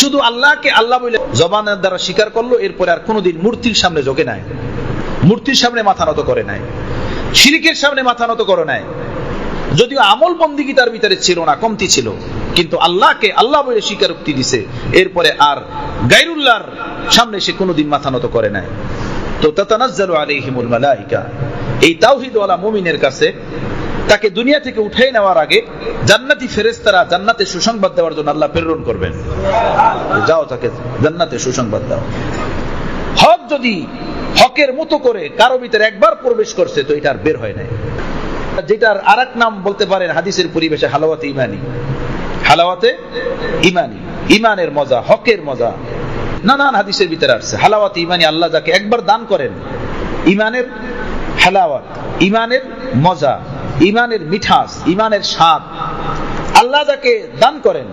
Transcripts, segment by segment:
শুধু আল্লাহকে আল্লাহ বলে জবানের দ্বারা স্বীকার করল, এরপরে আর কোনোদিন মূর্তির সামনে ঝোঁকে নাই। মূর্তির সামনে মাথা নত করে নাই। শিরিকের সামনে মাথা নত করে নাই। যদিও আমল বন্দিগি তার ভিতরে ছিল না, কমতি ছিল, কিন্তু আল্লাহকে আল্লাহ বলে স্বীকারোক্তি দিছে, এরপরে আর গাইরুল্লাহর সামনে সে কোনোদিন মাথা নত করে নাই। তো তাতানাজ্জালু আলাইহিমুল মালাইকা। এই তাওহীদওয়ালা মুমিনের কাছে তাকে দুনিয়া থেকে উঠাই নেওয়ার আগে জান্নাতি ফেরেশতারা জান্নাতে সুসংবাদ দেওয়ার জন্য আল্লাহ প্রেরণ করবেন। যাও তাকে জান্নাতে সুসংবাদ দাও। হক যদি হকের মতো করে কারও ভিতরে একবার প্রবেশ করছে, তো এটা আর বের হয় নাই। যেটার আর নাম বলতে পারেন হাদিসের পরিবেশে হালাওয়াতে ইমানি। হালাওয়াতে ইমানি। ইমানের মজা, হকের মজা। নানান হাদিসের ভিতরে আসছে। হালাওয়াত ইমানি, আল্লাহ যাকে একবার দান করেন, ইমানের হালাওয়াত, ইমানের মজা। ইমানের মিঠাস, ইমানের স্বাদ। আল্লাহ যাকে দান করেন,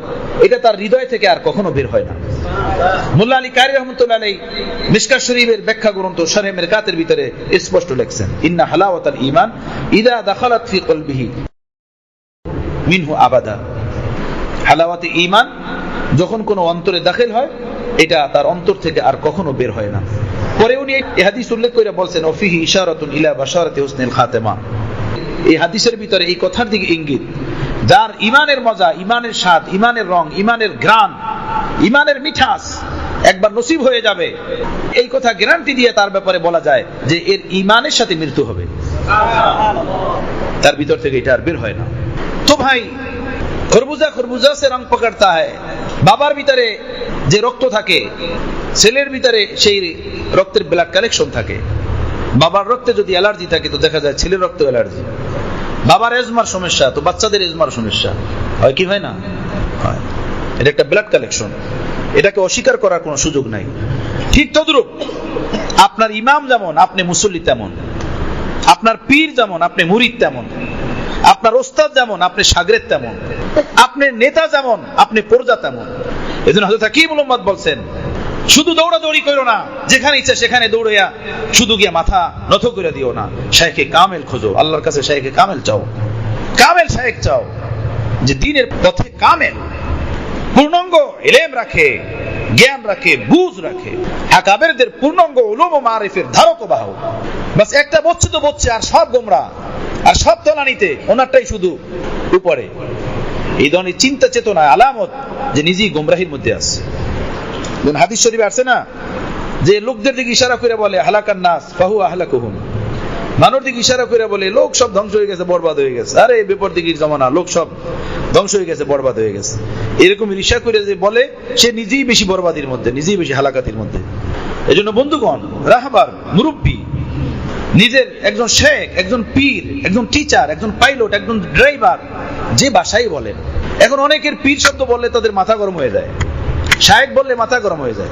এটা তার হৃদয় থেকে আর কখনো বের হয় না। মোল্লা আলী কারি রহমতুল্লাহ মিসকা শরীফের ব্যাখ্যা গ্রন্থ ভিতরে স্পষ্ট লেখছেন, ইন্না হালাওয়াত আল ইমান ইদা দাখালাত ফি কলবিহি মিনহু আবাদা। হালাওয়াতে ইমান যখন কোনো অন্তরে দাখিল হয়, এটা তার অন্তর থেকে আর কখনো বের হয় না। পরে উনি হাদিস উল্লেখ করে বলছেন অফিহি ইশারাতুন ইলা বাশারাতি হুসনিল খাতেমা। এই হাদিসের ভিতরে এই কথার দিকে ইঙ্গিত। যার ইমানের মজা, ইমানের স্বাদ, ইমানের রং, ইমানের গ্রাম ইমানের মিঠাস একবার নসিব হয়ে যাবে, এই কথা গ্যারান্টি দিয়ে তার ব্যাপারে বলা যায় যে এর ইমানের সাথে মৃত্যু হবে। তার ভিতর থেকে এটা আর বের হয় না। তো ভাই, খরবুজা খরবুজা সে রং পকড়তা হয় বাবার ভিতরে যে রক্ত থাকে, ছেলের ভিতরে সেই রক্তের ব্লাড কালেকশন থাকে। বাবার রক্তে যদি অ্যালার্জি থাকে তো দেখা যায় ছেলের রক্ত অ্যালার্জি। বাবার এজমার সমস্যা, তো বাচ্চাদের এজমার সমস্যা। হয় কি হয় না? হয়। এটা একটা ব্লাড কালেকশন এটাকে অস্বীকার করার কোনো সুযোগ নাই। ঠিক তদ্রুপ আপনার ইমাম যেমন, আপনি মুসল্লি তেমন। আপনার পীর যেমন, আপনি মুরিদ তেমন। আপনার ওস্তাদ যেমন, আপনি সাগরের তেমন। আপনার নেতা যেমন, আপনি প্রজা তেমন। এজন্য হজরত হাকিম মোহাম্মদ বলছেন শুধু দৌড়াদৌড়ি করো না। যেখানে ইচ্ছা সেখানে দৌড়াইয়া শুধু গিয়ে মাথা নত করে দিও না। শাহেকে কামেল খোঁজো। আল্লাহর কাছে শাহেকে কামেল চাও। কামেল শাহেক চাও। যে দিনের পথে কামেল। পূর্ণাঙ্গ এলেম রাখে, জ্ঞান রাখে, বুঝ রাখে। আকাবেরদের পূর্ণাঙ্গ উলুম ও মারিফের ধারক ও বাহক। বাস একটা বচ্ছে তো বচ্ছে আর সব গোমরা, আর সব তলানিতে ওনারটাই শুধু উপরে। এই ধরনের চিন্তা চেতনা আলামত যে নিজেই গোমরাহির মধ্যে আছে। হাদিস শরীফে আসছে না? যে লোকদের দিকে ইশারা করে বলে হালাকান নাস, ফাহু আহলাকুহুম। মানুষ দিকে ইশারা করে বলে, লোক সব ধ্বংস হয়ে গেছে, বরবাদ হয়ে গেছে। আরে বেপর দিকের জমানা, লোক সব ধ্বংস হয়ে গেছে, বরবাদ হয়ে গেছে। এরকম রিসা করে যে বলে, সে নিজেই বেশি বরবাদির মধ্যে, নিজেই বেশি হালাকাতির মধ্যে। এই জন্য বন্ধুগণ, রাহবার, মুরব্বী, নিজের একজন শেখ, একজন পীর, একজন টিচার একজন পাইলট একজন ড্রাইভার যে ভাষাই বলেন। এখন অনেকের পীর শব্দ বললে তাদের মাথা গরম হয়ে যায়। শায়েক বললে মাথা গরম হয়ে যায়।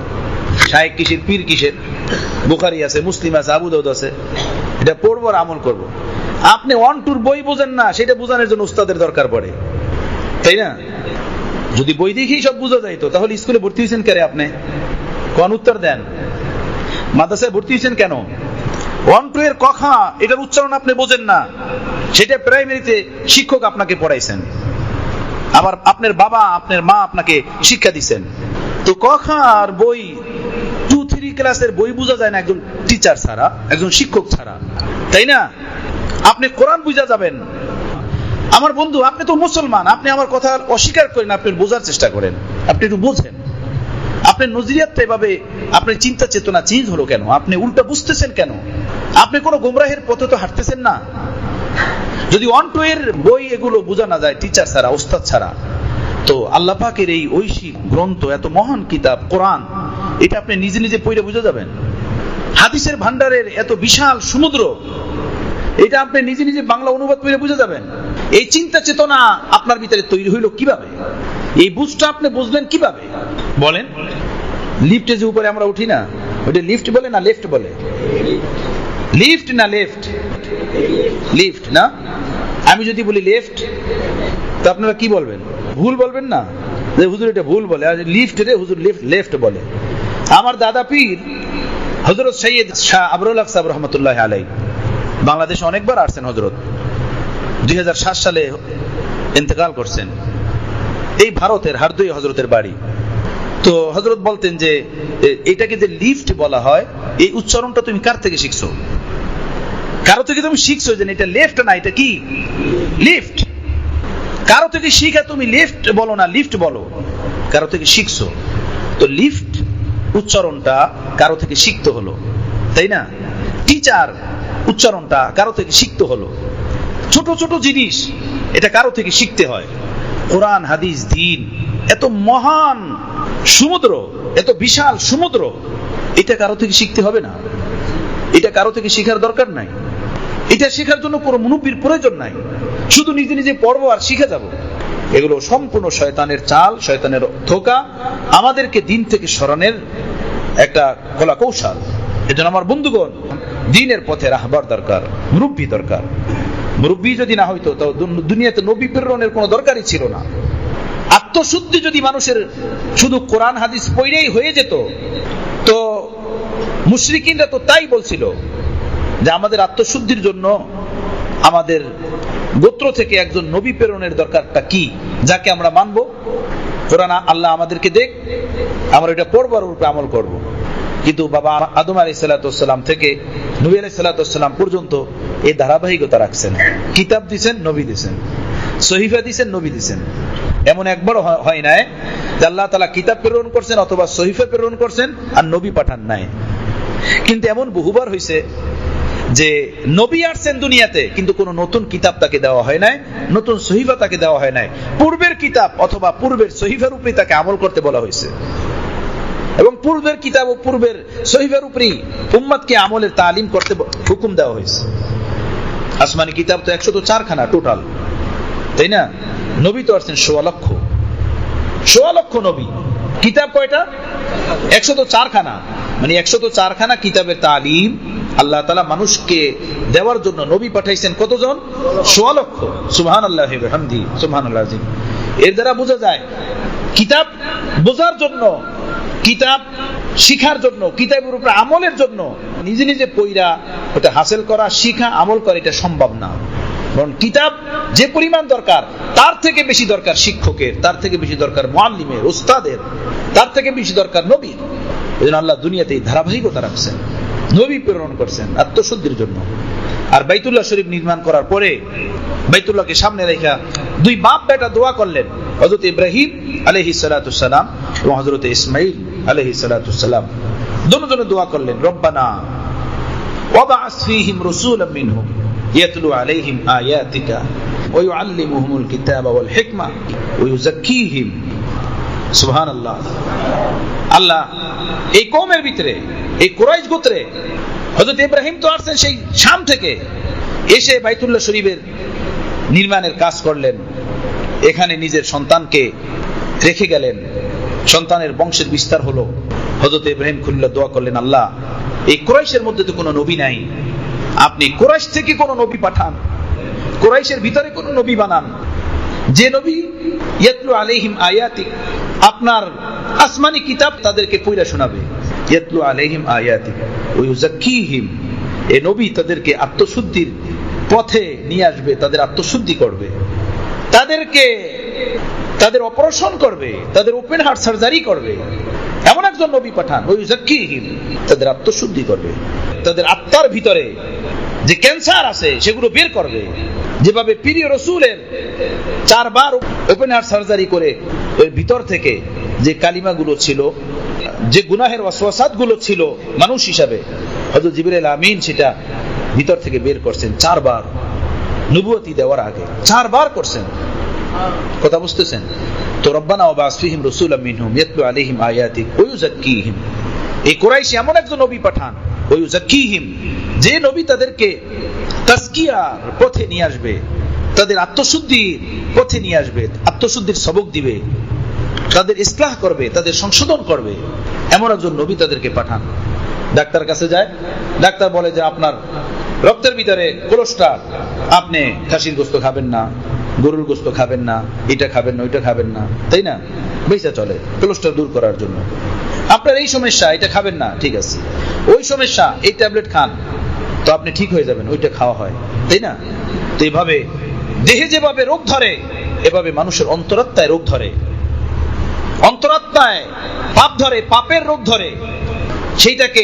শায়েক কিসের? পীর কিসের? বুখারি আছে, মুসলিম আছে আবু আছে। এটা পড়ব আর আমল করব। আপনি ওয়ান টুর বই বোঝেন না, সেটা বোঝানোর জন্য উস্তাদের দরকার পড়ে। তাই না? যদি বই দেখেই সব বোঝা যাইতো তাহলে স্কুলে ভর্তি হয়েছেন কেন আপনি? কোন উত্তর দেন? মাদ্রাসায় ভর্তি হয়েছেন কেন? ওয়ান টু এর কথা, এটার উচ্চারণ আপনি বোঝেন না। সেটা প্রাইমারিতে শিক্ষক আপনাকে পড়াইছেন। আবার আপনার বাবা, আপনার মা আপনাকে শিক্ষা দিচ্ছেন তো কথা আর বই টু থ্রি ক্লাসের বই বোঝা যায় না একজন টিচার ছাড়া, একজন শিক্ষক ছাড়া। তাই না? আপনি কোরআন বুঝা যাবেন। আমার বন্ধু, আপনি তো মুসলমান, আপনি আমার কথা অস্বীকার করেন, আপনি বোঝার চেষ্টা করেন। আপনি একটু বোঝেন। আপনি নজরিয়াতটা এভাবে, আপনার চিন্তা চেতনা চেঞ্জ হলো কেন? আপনি উল্টা বুঝতেছেন কেন? আপনি কোনো গোমরাহের পথে তো হাঁটতেছেন না? যদি ওয়ান টু এর বই এগুলো বোঝা না যায় টিচার ছাড়া, ওস্তাদ ছাড়া, তো আল্লাহ পাকের এই ঐশিক গ্রন্থ, এত মহান কিতাব, কোরআন, এটা আপনি নিজে নিজে পড়ে বুঝে যাবেন। হাদিসের ভান্ডারের এত বিশাল সমুদ্র, এটা আপনি নিজে নিজে বাংলা অনুবাদ করে বুঝে যাবেন। এই চিন্তা চেতনা আপনার ভিতরে তৈরি হইল কীভাবে? এই বুঝটা আপনি বুঝলেন কীভাবে? বলেন। লিফটে যে উপরে আমরা উঠি না ওটা লিফট বলে না লেফট বলে? লিফট না লেফট লিফট না? আমি যদি বলি লেফট তো আপনারা কি বলবেন? ভুল বলবেন না? যে হুজুর এটা ভুল বলে। আর লিফট রে হুজুর লিফট লেফট বলে। আমার দাদা পীর হজরত সৈয়দ শাহ আবরুল হক সাহেব রহমতুল্লাহ আলাই বাংলাদেশে অনেকবার আসছেন হজরত দুই হাজার সাত সালে ইন্তেকাল করছেন। এই ভারতের হারদুই হজরতের বাড়ি। তো হজরত বলতেন যে এটাকে যে লিফট বলা হয়, এই উচ্চারণটা তুমি কার থেকে শিখছো? কারও থেকে তুমি শিখছো যে এটা লেফট না, এটা কি? লিফট কারও থেকে শিখে তুমি লিফট বলো না লিফট বলো। কারও থেকে শিখছো। তো লিফট উচ্চারণটা কারও থেকে শিখতে হলো, তাই না? টিচার উচ্চারণটা কারও থেকে শিখতে হলো। ছোট ছোট জিনিস, এটা কারও থেকে শিখতে হয়। কোরআন, হাদিস, দিন, এত মহান সমুদ্র, এত বিশাল সমুদ্র, এটা কারও থেকে শিখতে হবে না। এটা কারও থেকে শেখার দরকার নাই। এটা শেখার জন্য কোনো মুনুব্বির প্রয়োজন নাই। শুধু নিজে নিজে পড়ব আর শিখে যাব। এগুলো সম্পূর্ণ শয়তানের চাল, শয়তানের ধোকা, আমাদেরকে দিন থেকে সরানোর একটা কলা কৌশল। এজন্য আমার বন্ধুগণ, দিনের পথে রাহবার দরকার, মুরব্বী দরকার। মুরব্বী যদি না হইতো তো দুনিয়াতে নবী প্রেরণের কোনো দরকারই ছিল না। আত্মশুদ্ধি যদি মানুষের শুধু কোরআন, হাদিস পড়েই হয়ে যেত, তো মুশরিকিনরা তো তাই বলছিল যে আমাদের আত্মশুদ্ধির জন্য আমাদের গোত্র থেকে একজন নবী প্রেরণের দরকারটা কি, যাকে আমরা মানব? কোরআন আল্লাহ আমাদেরকে দেখ, আমরা এটা পড়ব আর ওর উপরে আমল করব। কিন্তু বাবা আদম আলী সাল্লাতাম থেকে নবী আলাই সাল্লাতাম পর্যন্ত এই ধারাবাহিকতা রাখছেন। কিতাব দিছেন, নবী দিছেন। সহিফা দিছেন, নবী দিছেন। এমন একবারও হয়- নাই যে আল্লাহ তালা কিতাব প্রেরণ করছেন অথবা সহিফা প্রেরণ করছেন আর নবী পাঠান নাই। কিন্তু এমন বহুবার হয়েছে যে নবী আসছেন দুনিয়াতে, কিন্তু কোনো নতুন কিতাব তাকে দেওয়া হয় নাই, নতুন সহিফা তাকে দেওয়া হয় নাই। পূর্বের কিতাব অথবা পূর্বের সহিফার উপরে তাকে আমল করতে বলা হয়েছে। এবং পূর্বের কিতাব ও পূর্বের সহিফার উপরেই উম্মাদকে আমলের তালিম করতে হুকুম দেওয়া হয়েছে। আসমানি কিতাব তো একশো তো চারখানা টোটাল তাই না? নবী তো আসছেন সোয়া লক্ষ। সোয়া লক্ষ নবী। কিতাব কয়টা? একশো তো চারখানা। মানে একশো তো চারখানা কিতাবের তালিম আল্লাহ তালা মানুষকে দেওয়ার জন্য নবী পাঠাইছেন কতজন? সোয়া লক্ষ। সুবহান আল্লাহ হামদি সুবহান আল্লাহ এর দ্বারা বোঝা যায়, কিতাব বোঝার জন্য, কিতাব শিখার জন্য, কিতাবের উপরে আমলের জন্য নিজে নিজে পইরা ওটা হাসিল করা, শিখা, আমল করা এটা সম্ভব না। বরং কিতাব যে পরিমাণ দরকার, তার থেকে বেশি দরকার শিক্ষকের, তার থেকে বেশি দরকার মোয়াল্লিমের ওস্তাদের তার থেকে বেশি দরকার নবীর। এই জন্য আল্লাহ দুনিয়াতে এই ধারাবাহিকতা রাখছেন। নবী প্রেরণ করছেন আত্মশুদ্ধির জন্য আর বাইতুল্লাহ শরীফ নির্মাণ করার পরে বাইতুল্লাহকে সামনে রেখা দুই বাপ বেটা দোয়া করলেন হজরত ইব্রাহিম আলহি সালাতাম এবং হজরত ইসমাইল আলহি সালাতাম দুজনে দোয়া করলেন রব্বানা وابعث فيهم رسولا منهم يتلو عليهم آياتك ويعلمهم الكتاب والحكمة ويزكيهم সুবহান আল্লাহ আল্লাহ এই কৌমের ভিতরে এই কুরাইশ গোত্রে হজরত ইব্রাহিম তো আসছেন সেই শাম থেকে। এসে বাইতুল্লাহ শরীফের নির্মাণের কাজ করলেন। এখানে নিজের সন্তানকে রেখে গেলেন। সন্তানের বংশের বিস্তার হলো। হজরত ইব্রাহিম খুল্লা দোয়া করলেন, আল্লাহ, এই কোরাইশের মধ্যে তো কোনো নবী নাই। আপনি কোরাইশ থেকে কোনো নবী পাঠান। কোরাইশের ভিতরে কোনো নবী বানান। যে নবী ইয়াতলু আলাইহিম আয়াতি, আপনার আসমানি কিতাব তাদেরকে পড়া শোনাবে। ইয়াতলু আলাইহিম আয়াতি ওই ইউজাক্কিহিম এ নবী তাদেরকে আত্মশুদ্ধির পথে নিয়ে আসবে, তাদের আত্মশুদ্ধি করবে। তাদেরকে, তাদের অপারেশন করবে, তাদের ওপেন হার্ট সার্জারি করবে। এমন একজন নবী পাঠান, ওই ইউজাক্কিহিম তাদের আত্মশুদ্ধি করবে। তাদের আত্মার ভিতরে যে ক্যান্সার আছে, সেগুলো বের করবে। যেভাবে প্রিয় রসুলের চারবার ওপেন হার্ট সার্জারি করে ওই ভিতর থেকে যে কালিমাগুলো ছিল যে গুনাহের ওয়াসওয়াসাতগুলো ছিল মানুষ হিসাবে। হয়তো জিবরাইল আমিন সেটা ভিতর থেকে বের করছেন চারবার নবুয়তি দেওয়ার আগে। চারবার করছেন। কথা বুঝতেছেন? তো রব্বানা মিনহুম ইয়াতলু আলাইহিম আয়াতিক এই এমন একজন নবী পাঠান যে নবী তাদেরকে তাজকিয়ার পথে নিয়ে আসবে, তাদের আত্মশুদ্ধির পথে নিয়ে আসবে, আত্মশুদ্ধির সবক দিবে, তাদের ইসলাহ করবে, তাদের সংশোধন করবে। এমন একজন নবী তাদেরকে পাঠান। ডাক্তার কাছে যায়, ডাক্তার বলে যে, আপনার রক্তের ভিতরে কোলেস্ট্রল, আপনি খাসির গোস্ত খাবেন না, গরুর গোস্ত খাবেন না, এটা খাবেন না, ওইটা খাবেন না। তাই না? বেঁচে চলে কোলেস্ট্রল দূর করার জন্য। আপনার এই সমস্যা, এটা খাবেন না। ঠিক আছে। ওই সমস্যা, এই ট্যাবলেট খান, তো আপনি ঠিক হয়ে যাবেন, ওইটা খাওয়া হয়। তাই না? তো এইভাবে দেহে যেভাবে রোগ ধরে, এভাবে মানুষের অন্তরাত্মায় রোগ ধরে। অন্তরাত্মায় পাপ ধরে পাপের রোগ ধরে সেইটাকে